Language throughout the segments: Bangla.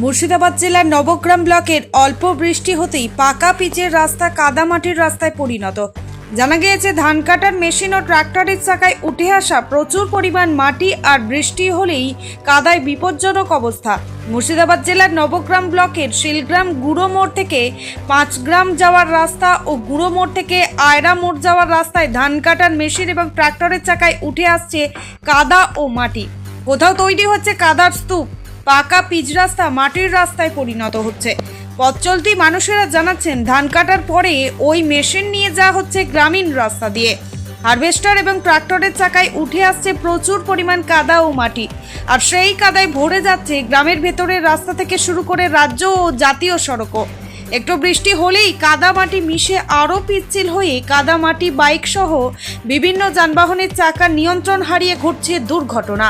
মুর্শিদাবাদ জেলার নবগ্রাম ব্লকের অল্প বৃষ্টি হতেই পাকা পিচের রাস্তা কাদামাটির রাস্তায় পরিণত। জানা গিয়েছে, ধান কাটার মেশিন ও ট্রাক্টরের চাকায় উঠে আসা প্রচুর পরিমাণ মাটি আর বৃষ্টি হলেই কাদায় বিপজ্জনক অবস্থা। মুর্শিদাবাদ জেলার নবগ্রাম ব্লকের শিলগ্রাম গুঁড়ো মোড় থেকে পাঁচ গ্রাম যাওয়ার রাস্তা ও গুঁড়ো মোড় থেকে আয়রা মোড় যাওয়ার রাস্তায় ধান কাটার মেশিন এবং ট্রাক্টরের চাকায় উঠে আসছে কাদা ও মাটি। কোথাও তৈরি হচ্ছে কাদার স্তূপ। পাকা পিচ রাস্তা মাটির রাস্তায় পরিণত হচ্ছে। পথ চলতি মানুষেরা জানাচ্ছেন, ধান কাটার পরে ওই মেশিন নিয়ে যাওয়া হচ্ছে গ্রামীণ রাস্তা দিয়ে। হারভেস্টার এবং ট্রাক্টরের চাকায় উঠে আসছে প্রচুর পরিমাণ কাদা ও মাটি। আর সেই কাদায় ভরে যাচ্ছে গ্রামের ভেতরের রাস্তা থেকে শুরু করে রাজ্য ও জাতীয় সড়কও। একটু বৃষ্টি হলেই কাদা মাটি মিশে আরও পিচ্ছিল হয়ে কাদা মাটি, বাইক সহ বিভিন্ন যানবাহনের চাকা নিয়ন্ত্রণ হারিয়ে ঘটছে দুর্ঘটনা।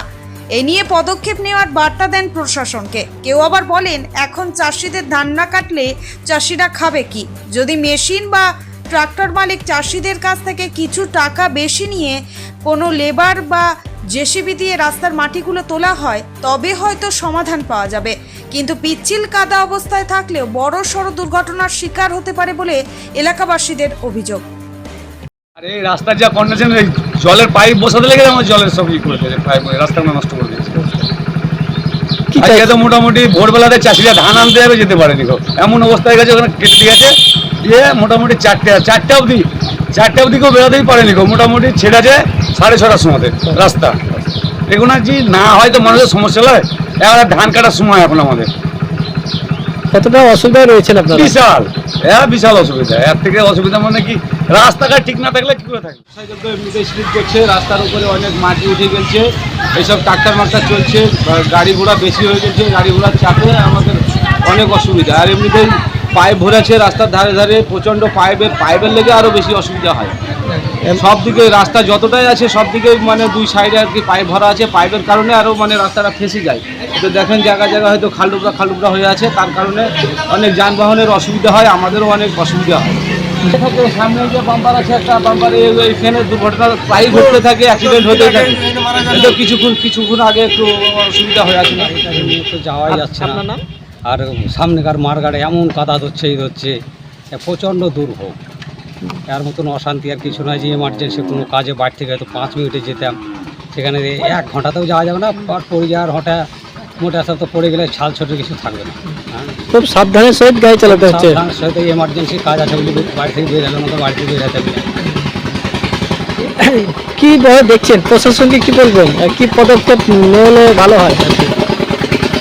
এ নিয়ে পদক্ষেপ নেওয়ার বার্তা দেন প্রশাসনকে। কেউ আবার বলেন, এখন চাষিদের ধান না কাটলে চাষিরা খাবে কি? যদি মেশিন বা ট্রাক্টর মালিক চাষিদের কাছ থেকে কিছু টাকা বেশি নিয়ে কোনো লেবার বা জেসিবি দিয়ে রাস্তার মাটিগুলো তোলা হয়, তবে হয়তো সমাধান পাওয়া যাবে। কিন্তু পিচ্ছিল কাদা অবস্থায় থাকলেও বড় সড় দুর্ঘটনার শিকার হতে পারে বলে এলাকাবাসীদের অভিযোগ। আর এই রাস্তার যা কন্ডিশন জলের পাইপ বসাতে লেগে আমার জলের সব ই করে দিয়েছে পাইপ রাস্তাটা নষ্ট করে দিয়েছে। আজকে তো মোটামুটি ভোরবেলাতে চাষিরা ধান আনতে যাবে যেতে পারেনি গো। এমন অবস্থা হয়ে গেছে ওখানে কেটে গেছে দিয়ে মোটামুটি চারটে চারটে অবধি চারটে অবধি কেউ বেরোতেই পারেনি গো মোটামুটি ছেড়েছে সাড়ে ছটার সময়তে রাস্তা। আর জি না হয় তো মানুষের সমস্যা হয় এবার ধান কাটার সময় এখন আমাদের। কতটা অসুবিধায় রয়েছেন আপনারা বিশাল হ্যাঁ বিশাল অসুবিধা এর থেকে অসুবিধা মানে কি রাস্তাঘাট ঠিক না থাকলে কি করে থাকবে তো স্লিপ করছে, রাস্তার উপরে অনেক মাটি উঠে গেছে, এইসব ট্রাক্টার মাক্টার চলছে গাড়ি ঘোড়া বেশি হয়ে গেছে, গাড়ি ঘোড়ার চাপে আমাদের অনেক অসুবিধা। আর এমনিতেই পাইপ ভরেছে রাস্তার ধারে ধারে, প্রচণ্ড পাইপের পাইপের লেগে আরও বেশি অসুবিধা হয়। সব দিকে রাস্তা যতটাই আছে, সব দিকে মানে দুই সাইডে আর কি পাইপ ভরা আছে, পাইপের কারণে আরও মানে রাস্তাটা ফেসে যায়। তো দেখেন জায়গায় জায়গায় হয়তো খালুবড়া খালুবড়া হয়ে আছে, তার কারণে অনেক যানবাহনের অসুবিধা হয়, আমাদেরও অনেক অসুবিধা হয়। থাকে সামনে যে বাম্পার আছে একটা বাম্পারে এইখানে দুর্ঘটনা প্রায় ঘটতে থাকে অ্যাক্সিডেন্ট হতে থাকে। কিছুক্ষণ কিছুক্ষণ আগে একটু অসুবিধা হয়ে আছে। না যাওয়াই যাচ্ছে না। আর সামনেকার মারগাড়ে এমন কাদা হচ্ছে এই এ প্রচণ্ড দুর্ভোগ। এর মতন অশান্তি আর কিছু নয় যে এমার্জেন্সি কোনো কাজে বাড়ি থেকে হয়তো পাঁচ মিনিটে যেতাম। সেখানে এক ঘন্টাতেও যাওয়া যাবে না পড়ে যাওয়ার হঠাৎ মোটা সাথে পড়ে গেলে ছাল ছোটো কিছু থাকবে না। খুব সাবধানের সহিত গাড়ি চালাতে হচ্ছে। সাবধানের সাথে এমার্জেন্সি কাজ আছে বলে বাড়ি থেকে বের হলে মতো বাড়ি থেকে বের হতে কি দেখছেন? প্রশাসনকে কি বলবেন? কি পদক্ষেপ নিলে ভালো হয়?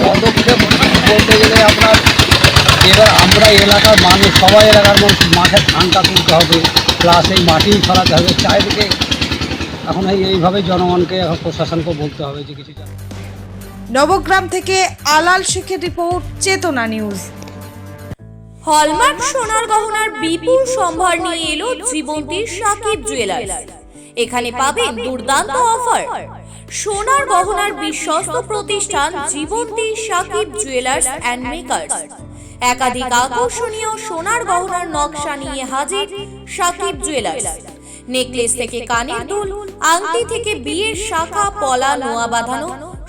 পদক্ষেপ বলতে গেলে আপনার এবার আমরা এলাকার মানুষ সবাই এলাকার মানুষ মাঠে ধানটা তুলতে হবে প্লাস এই মাটি ফলাতে হবে। চারিদিকে এখন এইভাবে জনগণকে এখন প্রশাসনকে বলতে হবে যে কিছু নবগ্রাম থেকে আলাল শেখের রিপোর্ট, চেতনা নিউজ। হলমার্ক সোনার গহনার বিপুল সম্ভার নিয়ে এলো জীবন্তীর সাকিব জুয়েলার্স এখানে পাবেন দুর্দান্ত অফার সোনার গহনার বিশ্বস্ত প্রতিষ্ঠান Jibanti Sakib jewellers and makers একাধিক আকর্ষণীয় সোনার গহনার নকশা নিয়ে হাজির সাকিব জুয়েলার্স নেকলেস থেকে কানের দুল, আংটি থেকে বিয়ের শাখা, পলা, নোয়া বাঁধানো